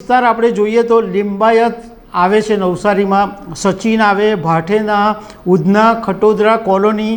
વિસ્તાર આપણે જોઈએ તો લિંબાયત આવે છે નવસારીમાં, સચિન આવે, ભાઠેના, ઉધના, ખટોદરા કોલોની,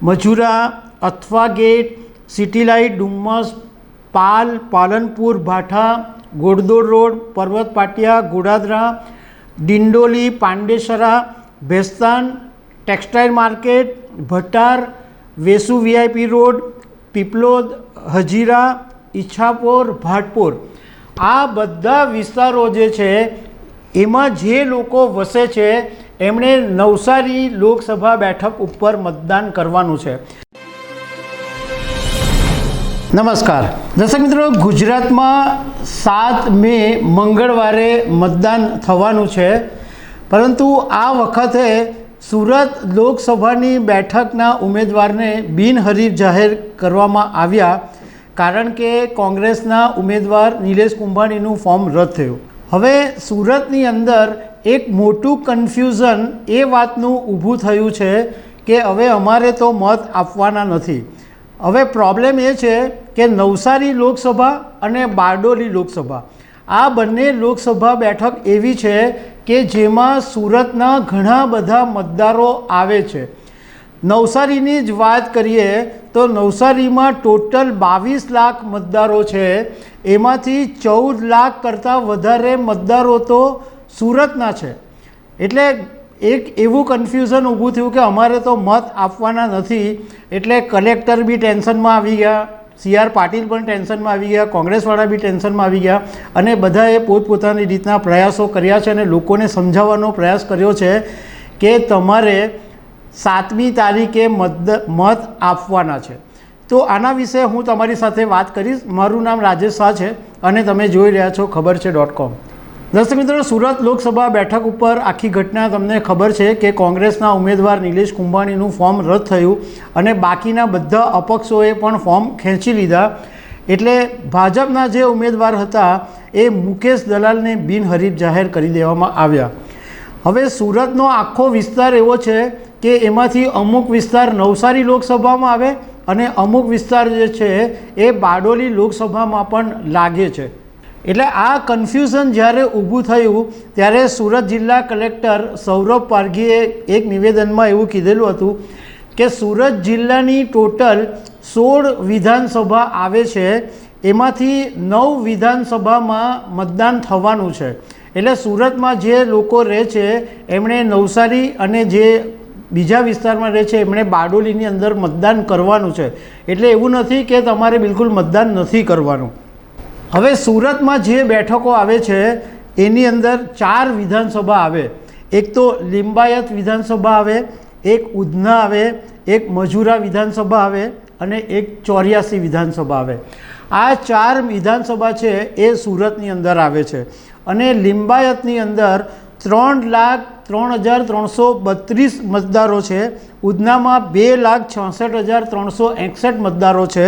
મજુરા, અથવા gate, city light, Dumas, Pal, Palanpur, Bhatha, Ghoddod road, Parvat Patiya, Godadara, Dindoli, Pandesara, Bhestan, textile market Bhatar Vesu VIP road, Piplod, Hazira, Ichhapore, Bhatpur. આ બધા વિસ્તારો જે છે, એમાં જે લોકો વસે છે, એમણે નવસારી લોકસભા બેઠક ઉપર મતદાન કરવાનું છે. નમસ્કાર. દર્શક મિત્રો, ગુજરાતમાં સાત મે મંગળવારે મતદાન થવાનું છે. પરંતુ આ વખતે સુરત લોકસભાની બેઠકના ઉમેદવારને બિનહરીફ જાહેર કરવામાં આવ્યા. કારણ કે કોંગ્રેસના ઉમેદવાર નિલેશ કુંભાણીનું ફોર્મ રદ થયું. હવે સુરતની અંદર એક મોટું કન્ફ્યુઝન એ વાતનું ઊભું થયું છે કે હવે અમારે તો મત આપવાના નથી. હવે પ્રોબ્લેમ એ છે કે નવસારી લોકસભા અને બારડોલી લોકસભા, આ બંને લોકસભા બેઠક એવી છે કે જેમાં સુરતના ઘણા બધા મતદારો આવે છે. નવસારીની જ વાત કરીએ તો નવસારીમાં ટોટલ બાવીસ લાખ મતદારો છે. એમાંથી ચૌદ લાખ કરતાં વધારે મતદારો તો સુરતના છે. એટલે એક એવું કન્ફ્યુઝન ઊભું થયું કે અમારે તો મત આપવાના નથી. એટલે કલેક્ટર બી ટેન્શનમાં આવી ગયા. સી આર પાટીલ પણ ટેન્શનમાં આવી ગયા. કોંગ્રેસવાળા બી ટેન્શનમાં આવી ગયા. અને બધાએ પોતપોતાની રીતના પ્રયાસો કર્યા છે અને લોકોને સમજાવવાનો પ્રયાસ કર્યો છે કે તમારે સાતમી તારીખે મત મત આપવાના છે. તો આના વિશે હું તમારી સાથે વાત કરીશ. મારું નામ રાજેશ શાહ છે અને તમે જોઈ રહ્યા છો ખબર છે ડોટ કોમ. દર્શક મિત્રો, સુરત લોકસભા બેઠક ઉપર આખી ઘટના તમને ખબર છે કે કોંગ્રેસના ઉમેદવાર નિલેશ કુંભાણીનું ફોર્મ રદ થયું અને બાકીના બધા અપક્ષોએ પણ ફોર્મ ખેંચી લીધા. એટલે ભાજપના જે ઉમેદવાર હતા એ મુકેશ દલાલને બિનહરીફ જાહેર કરી દેવામાં આવ્યા. હવે સુરતનો આખો વિસ્તાર એવો છે કે એમાંથી અમુક વિસ્તાર નવસારી લોકસભામાં આવે અને અમુક વિસ્તાર જે છે એ બારડોલી લોકસભામાં પણ લાગે છે. એટલે આ કન્ફ્યુઝન જ્યારે ઊભું થયું, ત્યારે સુરત જિલ્લા કલેક્ટર સૌરભ પારઘીએ એક નિવેદનમાં એવું કીધેલું હતું કે સુરત જિલ્લાની ટોટલ સોળ વિધાનસભા આવે છે, એમાંથી નવ વિધાનસભામાં મતદાન થવાનું છે. એટલે સુરતમાં જે લોકો રહે છે, એમણે નવસારી અને જે બીજા વિસ્તારમાં રહે છે, એમણે બારડોલીની અંદર મતદાન કરવાનું છે. એટલે એવું નથી કે તમારે બિલકુલ મતદાન નથી કરવાનું. હવે સુરતમાં જે બેઠકો આવે છે, એની અંદર ચાર વિધાનસભા આવે. એક તો લિંબાયત વિધાનસભા આવે, એક ઉધના આવે, એક મજુરા વિધાનસભા આવે અને એક ચોર્યાસી વિધાનસભા આવે. આ ચાર વિધાનસભા છે એ સુરતની અંદર આવે છે. અને લિંબાયતની અંદર ત્રણ લાખ ત્રણ હજાર ત્રણસો બત્રીસ મતદારો છે. ઉધનામાં બે લાખ છાસઠ હજાર ત્રણસો એકસઠ મતદારો છે.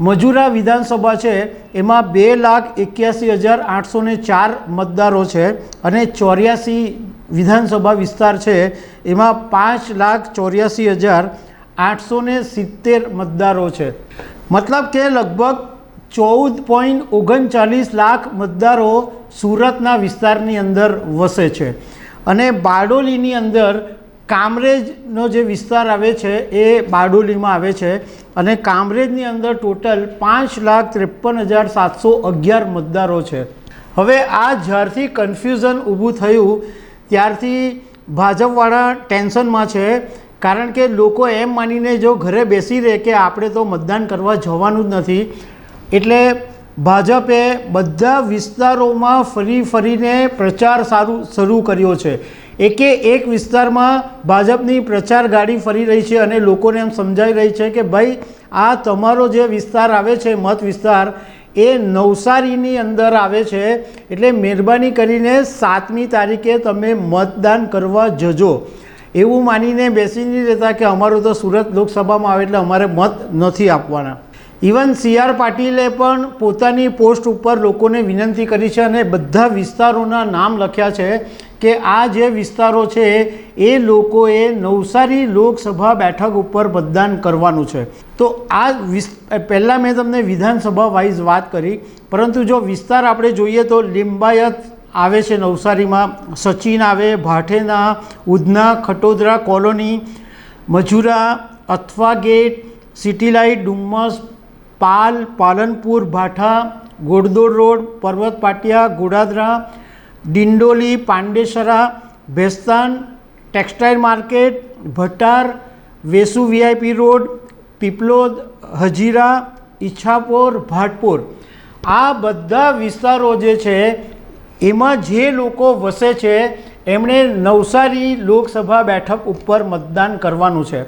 મજુરા વિધાનસભા છે, એમાં બે લાખ એક્યાસી હજાર આઠસો ચાર મતદારો છે અને ચોર્યાસી વિધાનસભા વિસ્તાર છે, એમાં પાંચ લાખ ચોર્યાસી હજાર આઠસો ને સિત્તેર મતદારો છે. મતલબ કે લગભગ ચૌદ પોઈન્ટ ઓગણચાલીસ લાખ મતદારો સુરતના વિસ્તારની અંદર વસે છે. અને બારડોલીની અંદર કામરેજનો જે વિસ્તાર આવે છે, એ બારડોલીમાં આવે છે. અને કામરેજની અંદર ટોટલ પાંચ લાખ ત્રેપન હજાર સાતસો અગિયાર મતદારો છે. હવે આ જ્યારથી કન્ફ્યુઝન ઊભું થયું, ત્યારથી ભાજપવાળા ટેન્શનમાં છે, કારણ કે લોકો એમ માનીને જો ઘરે બેસી રહે કે આપણે તો મતદાન કરવા જવાનું જ નથી એટલે ભાજપે બધા વિસ્તારોમાં ફરી ફરીને પ્રચાર સારું, શરૂ કર્યો છે. એકે એક વિસ્તારમાં ભાજપની પ્રચાર ગાડી ફરી રહી છે અને લોકોને એમ સમજાઈ રહી છે કે ભાઈ, આ તમારો જે વિસ્તાર આવે છે, મત વિસ્તાર, એ નવસારીની અંદર આવે છે. એટલે મહેરબાની કરીને સાતમી તારીખે તમે મતદાન કરવા જજો. એવું માનીને બેસી નહીં રહેતા કે અમારું તો સુરત લોકસભામાં આવે એટલે અમારે મત નથી આપવાના. ઇવન સી આર પાટીલે પણ પોતાની પોસ્ટ ઉપર લોકોને વિનંતી કરી છે અને બધા વિસ્તારોના નામ લખ્યા છે કે આ જે વિસ્તારો છે, એ લોકોએ નવસારી લોકસભા બેઠક ઉપર મતદાન કરવાનું છે. તો આ પહેલાં મેં તમને વિધાનસભા વાઇઝ વાત કરી, પરંતુ જો વિસ્તાર આપણે જોઈએ તો લિંબાયત આવે છે નવસારીમાં, સચિન આવે, ભાઠેના, ઉધના, ખટોદરા કોલોની, મજુરા અથવા gate city light Dumas Pal, Palanpur, Bhatha, Ghoddod road, Parvat Patiya, Godadara, Dindoli, Pandesara, Bhestan, textile market, Bhatar, Vesu VIP road, Piplod, Hazira, Ichhapore, Bhatpur. આ બધા વિસ્તારો જે છે, એમાં જે લોકો વસે છે, એમણે નવસારી લોકસભા બેઠક ઉપર મતદાન કરવાનું છે.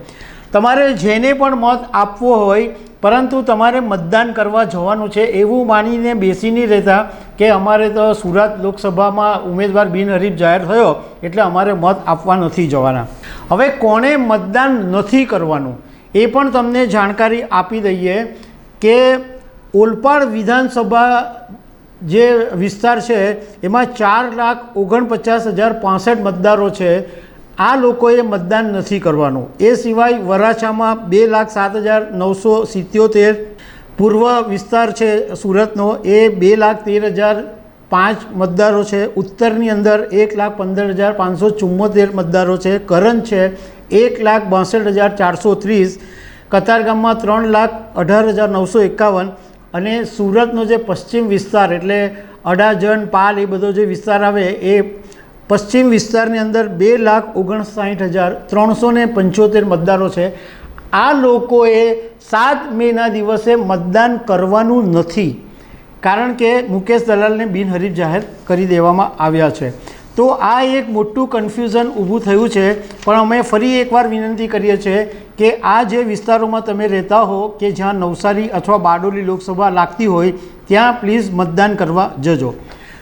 તમારે જેને પણ મત આપવો હોય પરંતુ તમારે મતદાન કરવા જવાનું છે એવું માનીને બેસી નહીં રહેતા કે અમારે તો સુરત લોકસભામાં ઉમેદવાર બિનહરીફ જાહેર થયો એટલે અમારે મત આપવા નથી જવાના. હવે કોણે મતદાન નથી કરવાનું? એ પણ તમને જાણકારી આપી દઈએ કે ઓલપાડ વિધાનસભા જે વિસ્તાર છે, એમાં ચાર લાખ ઓગણપચાસ હજાર પાસઠ મતદારો છે. આ લોકોએ મતદાન નથી કરવાનું. એ સિવાય વરાછામાં બે લાખ સાત હજાર નવસો સિત્યોતેર પૂર્વ વિસ્તાર છે સુરતનો. એ બે લાખ તેર હજાર પાંચ મતદારો છે. ઉત્તરની અંદર એક લાખ પંદર હજાર પાંચસો ચુમ્મોતેર મતદારો છે. કરંજ છે એક લાખ બાસઠ હજાર ચારસો ત્રીસ. કતારગામમાં ત્રણ લાખ અઢાર હજાર નવસો એકાવન. અને સુરતનો જે પશ્ચિમ વિસ્તાર એટલે અડાજણ, પાલ એ બધો જે વિસ્તાર આવે એ પશ્ચિમ વિસ્તારની અંદર બે લાખ ઓગણસાઠ હજાર ત્રણસો ને પંચોતેર મતદારો છે. આ લોકોએ સાત મેના દિવસે મતદાન કરવાનું નથી. કારણ કે મુકેશ દલાલને બિનહરીફ જાહેર કરી દેવામાં આવ્યા છે. તો આ એક મોટું કન્ફ્યુઝન ઊભું થયું છે. પણ અમે ફરી એકવાર વિનંતી કરીએ છીએ કે આ જે વિસ્તારોમાં તમે રહેતા હો કે જ્યાં નવસારી અથવા બારડોલી લોકસભા લાગતી હોય, ત્યાં પ્લીઝ મતદાન કરવા જજો.